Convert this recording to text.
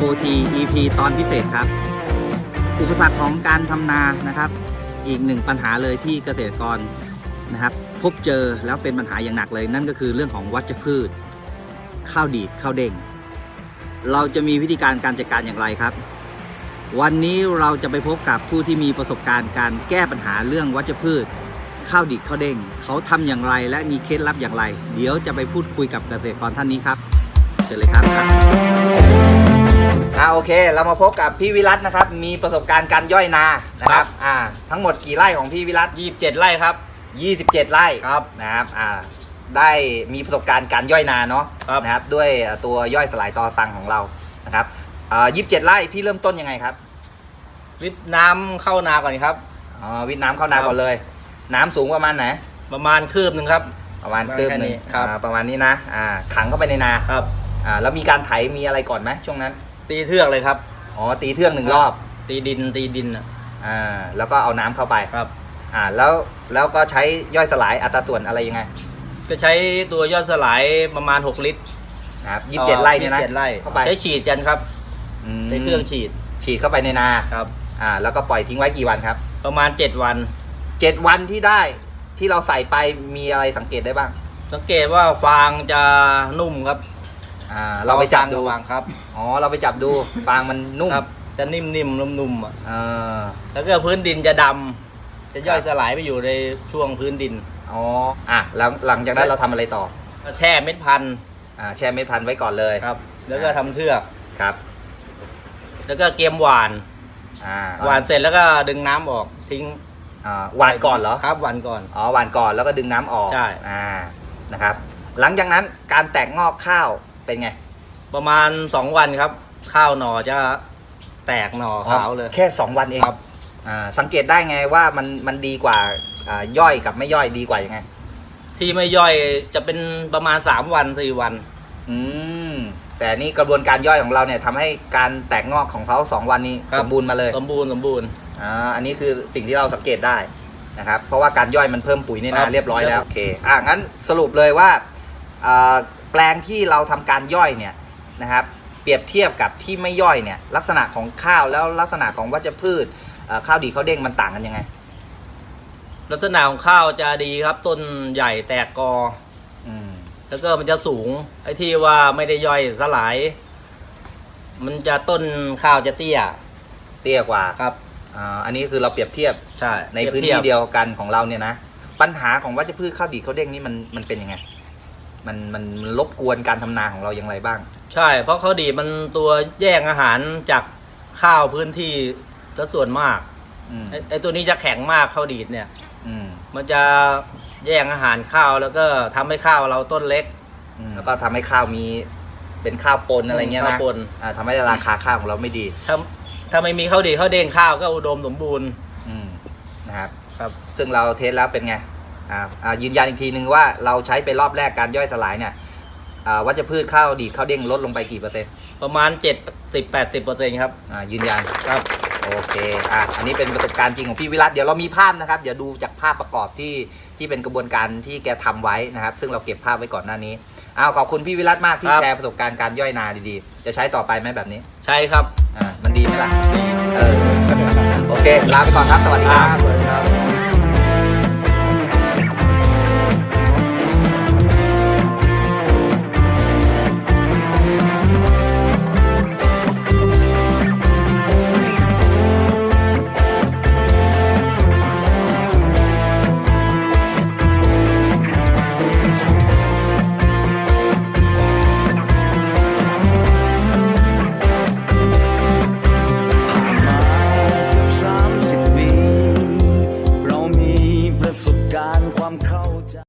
4 EP ตอนพิเศษครับ อุปสรรคของการทำนานะครับ อีกหนึ่งปัญหาเลยที่เกษตรกรนะครับ พบเจอแล้วเป็นปัญหาอย่างหนักเลย นั่นก็คือเรื่องของวัชพืช ข้าวดีดข้าวเด้งเราจะมีวิธีการการจัดการอย่างไรครับ วันนี้เราจะไปพบกับผู้ที่มีประสบการณ์การแก้ปัญหาเรื่องวัชพืช ข้าวดิบข้าวเด้งเขาทำอย่างไรและมีเคล็ดลับอย่างไร เดี๋ยวจะไปพูดคุยกับเกษตรกรท่านนี้ครับเชิญเลยครับ อ่าโอเค เรามาพบกับพี่วิรัตนะครับ มีประสบการณ์การย่อยนานะครับ อ่า ทั้งหมดกี่ไร่ของพี่วิรัตยี่สิบเจ็ดไร่ครับ 27 ไร่ครับนะครับ อ่า ได้มีประสบการณ์การย่อยนาเนาะครับนะครับ ด้วยตัวย่อยสลายตอสังของเรานะครับอ่า27 ไร่พี่เริ่มต้นยังไงครับ วิทย์น้ำเข้านาก่อนครับ อ๋อวิทย์น้ำเข้านาครับก่อนเลย น้ำสูงประมาณไหน ประมาณคืบหนึ่งครับ ประมาณคืบหนึ่งแค่นี้ครับ อ่าประมาณนี้นะ อ่า ขังเข้าไปในนา ครับ อ่า แล้วมีการไถมีอะไรก่อนไหมช่วงนั้น ตีเทือกเลยครับ อ๋อ ตีเทือกหนึ่งรอบ ตีดินตีดินน่ะอ่าแล้วก็เอาน้ำเข้าไปครับ อ่าแล้วแล้วก็ใช้ย่อยสลายอัตราส่วนอะไรยังไงก็ใช้ตัวยอดสลายประมาณ 6 ลิตรนะครับยี่สิบเจ็ดไร่เนี่ยนะยี่สิบจ็ดไร่เข้าไปใช้ฉีดกันครับอืมใช้เครื่องฉีดฉีดเข้าไปในนาครับ อ่า แล้วก็ปล่อยทิ้งไว้กี่วันครับ ประมาณ 7 วันเจ็ดวันที่ได้ที่เราใส่ไปมีอะไรสังเกตได้บ้าง สังเกตว่าฟางจะนุ่มครับ อ่าเราไปจับดูฟางครับ อ๋อเราไปจับดูฟางมันนุ่มครับ จะนิ่มๆนุ่มๆอะเออแล้วก็พื้นดินจะดำจะย่อยสลายไปอยู่ในช่วงพื้นดิน อ๋ออะแล้วหลังจากนั้นเราทำอะไรต่อก็แช่เม็ดพันธุ์อ่าแช่เม็ดพันธุ์ไว้ก่อนเลยครับ แล้วก็ทำเทือก ครับแล้วก็เกรียมหวาน อ่าหวานเสร็จแล้วก็ดึงน้ำออกทิ้งอ่าหวานก่อนเหรอครับหวานก่อน อ๋อหวานก่อนแล้วก็ดึงน้ำออกใช่ อ่านะครับ หลังจากนั้นการแตกงอกข้าว เป็นไงประมาณ2วันครับ ข้าวหน่อจะแตกหน่อขาวเลย แค่2วันเองครับ อ่าสังเกตได้ไงว่ามันมันดีกว่าอ่าย่อยกับไม่ย่อยดีกว่ายังไง ที่ไม่ย่อยจะเป็นประมาณ3วัน4วัน อืมแต่นี่กระบวนการย่อยของเราเนี่ยทำให้การแตกงอกของเขาสองวันนี้ครับ สมบูรณ์มาเลยสมบูรณ์สมบูรณ์ อ่าอันนี้คือสิ่งที่เราสังเกตได้นะครับ เพราะว่าการย่อยมันเพิ่มปุ๋ยในครันาบเรียบร้อยแล้วโอเคอะงั้นสรุปเลยว่าอ่า แปลงที่เราทำการย่อยเนี่ยนะครับ เปรียบเทียบกับที่ไม่ย่อยเนี่ย ลักษณะของข้าวแล้วลักษณะของวัชพืชอ่าข้าวดีข้าวเด้งมันต่างกันยังไง ลักษณะของข้าวจะดีครับต้นใหญ่แตกกออืมแล้วก็มันจะสูงไอ้ที่ว่าไม่ได้ย่อยสลาย มันจะต้นข้าวจะเตี้ย เตี้ยกว่าครับอ่าอันนี้คือเราเปรียบเทียบใช่ในพื้นทีที่บเดียวกันของเราเนี่ยนะ ปัญหาของวัชพืชข้าวดีข้าวเด้งนี่มันมันเป็นยังไง มันมันมันรบกวนการทำนาของเราอย่างไรบ้าง ใช่ เพราะเขาดีมันตัวแย่งอาหารจากข้าวพื้นที่ซะส่วนมากอืมไอ้ไอ้ตัวนี้จะแข็งมากข้าวดีดเนี่ย อืมมันจะแย่งอาหารข้าวแล้วก็ทำให้ข้าวเราต้นเล็ก อืมแล้วก็ทำให้ข้าวมีเป็นข้าวปนอะไรเงี้ยข้านะวปน อ่าทำให้ราคาข้าวของเราไม่ดี ถ้าถ้าไม่มีข้าวดีข้าวเด้งข้าวก็อุดมสมบูรณ์อืมนะครับ ครับ ซึ่งเราเทสแล้วเป็นไงอ่าอ่า ยืนยันอีกทีนึงว่าเราใช้ไปรอบแรกการย่อยสลายเนี่ยอ่าวัชพืชข้าวดีดข้าวเด้งลดลงไปกี่เปอร์เซ็นต์ประมาณ7 10 80เปอร์เซ็นต์ครับอ่ายืนยันครับโอเคอะอันนี้เป็นประสบการณ์จริงของพี่วิรัตเดี๋ยวเรามีภาพนะครับ เดี๋ยวดูจากภาพประกอบที่ที่เป็นกระบวนการที่แกทำไว้นะครับ ซึ่งเราเก็บภาพไว้ก่อนหน้านี้อ้าวขอบคุณพี่วิรัตมากที่ครับแชร์ประสบการณ์การย่อยนาดีๆ จะใช้ต่อไปไหมแบบนี้ ใช่ครับอ่ามันดีไหมล่ะเออโอเค ลาไปก่อนครับ สวัสดีครับครับ